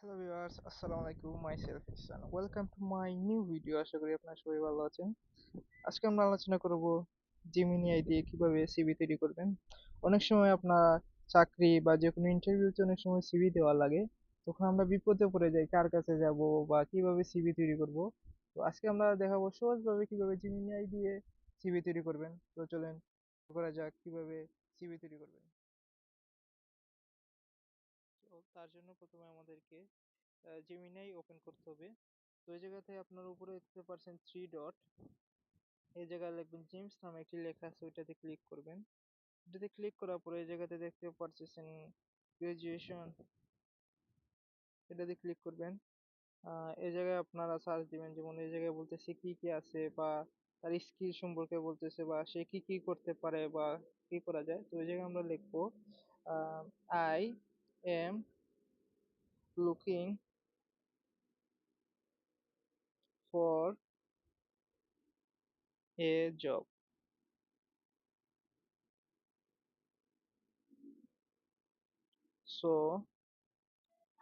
Hello viewers আসসালামু আলাইকুম myself Ihsan welcome to my new video আশা করি আপনারা সবাই ভালো আছেন। আজকে আমরা আলোচনা করব জেমিনি আই দিয়ে কীভাবে সিভি তৈরি করবেন। অনেক সময় আপনার চাকরি বা যে কোনো ইন্টারভিউতে অনেক সময় সিভি দেওয়া লাগে। তখন আমরা বিপদে পড়ে যাই, কার কাছে যাব বা কীভাবে সিভি তৈরি করব। তো আজকে আমরা দেখাবো সহজভাবে কীভাবে জেমিনি আই দিয়ে সিভি তৈরি করবেন। তো চলেন করা যাক কীভাবে সিভি তৈরি করবেন তো তার জন্য প্রথমে আমাদেরকে জেমিনাই ওপেন করতে হবে। তো এই আপনার উপরে থ্রি ডট এই জায়গায় লিখবেন নামে একটি লেখা আছে, ওইটাতে ক্লিক করবেন। এটাতে ক্লিক করার পরে এই জায়গাতে দেখতে পাচ্ছেন গ্রাজুয়েশন এটাতে ক্লিক করবেন। এই জায়গায় আপনারা সার্চ দিবেন, যেমন এই জায়গায় বলতেছে কি কি আছে বা তার স্কিল সম্পর্কে বলতেছে বা সে কি কি করতে পারে বা কি করা যায় তো ওই জায়গায় আমরা লিখব I am looking for a job. So,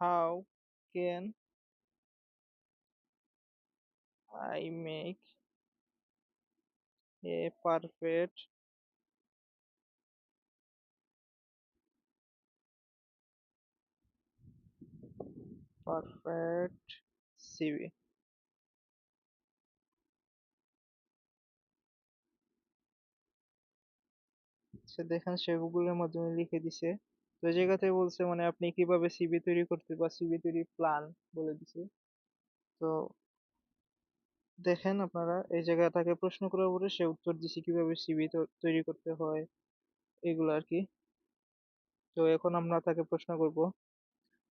how can I make a perfect perfect. CV? সে দেখেন সে গুগলের মাধ্যমে লিখে দিছে। তো জায়গাতে বলছে মানে আপনি কীভাবে সিভি তৈরি করতে বা সিভি তৈরি প্ল্যান বলে দিছে। তো দেখেন আপনারা, এই জায়গায় তাকে প্রশ্ন করার পরে সে উত্তর দিছে কীভাবে সিভি তৈরি করতে হয়, এগুলো আর কি। তো এখন আমরা তাকে প্রশ্ন করব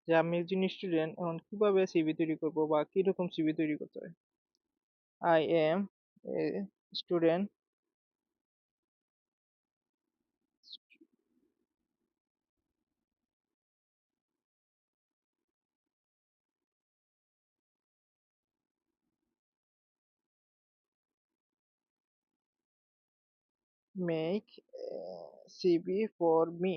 যে, আমি একজন স্টুডেন্ট এখন কীভাবে সিভি তৈরি করব বা কীরকম সিভি তৈরি করতে হয়? I am a student make a CV for me.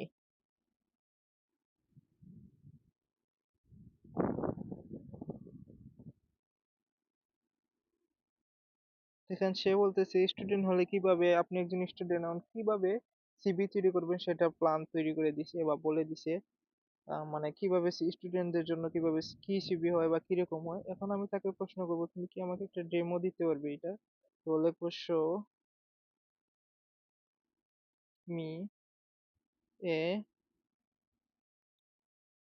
দেখেন, সে বলতেছে স্টুডেন্ট হলে কীভাবে আপনি একজন স্টুডেন্ট হন, কীভাবে সিভি তৈরি করবেন সেটা প্ল্যান তৈরি করে দিছে বা বলে দিছে। মানে কীভাবে স্টুডেন্টদের জন্য কীভাবে কি সিভি হয় বা কীরকম হয়? এখন আমি তাকে প্রশ্ন করব, তুমি কি আমাকে একটা ডেমো দিতে পারবে এটা? তো লিখব show me a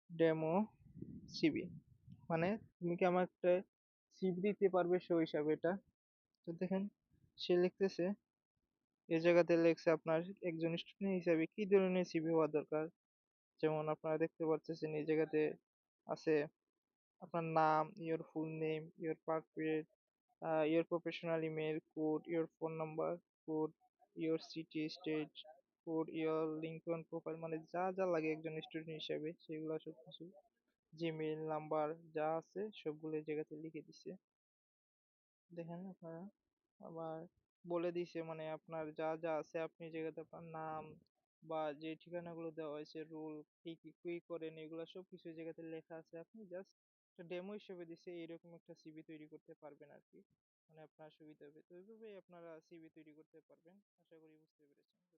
demo CV মানে তুমি কি আমার একটা সিভি দিতে পারবে শো হিসাবে এটা? তো দেখেন, সে লিখতেছে এই জায়গাতে লেখছে আপনার একজন স্টুডেন্ট হিসাবে কি ধরনের সিভি হওয়া দরকার? যেমন আপনারা দেখতে পাচ্ছেন এই জায়গাতে আছে আপনার নাম your full name your perfect your professional email code your phone number code your city state code your LinkedIn profile মানে যা যা লাগে একজন স্টুডেন্ট হিসাবে, সেগুলো সব কিছু জিমেইল নাম্বার যা আছে, সবগুলো জায়গাতে লিখে দিছে। দেখেন আপনারা, আবার বলে দিছে মানে আপনার যা যা আছে, আপনি জায়গাতে আপনার নাম বা যে ঠিকানাগুলো দেওয়া হয়েছে রুল কি কি কি করেন, এগুলো সব কিছু জায়গাতে লেখা আছে। আপনি জাস্ট একটা ডেমো হিসেবে দিছে এইরকম একটা সিভি তৈরি করতে পারবেন আর কি। মানে আপনার সুবিধা হবে। তো এইভাবেই আপনারা সিভি তৈরি করতে পারবেন। আশা করি বুঝতে পেরেছেন।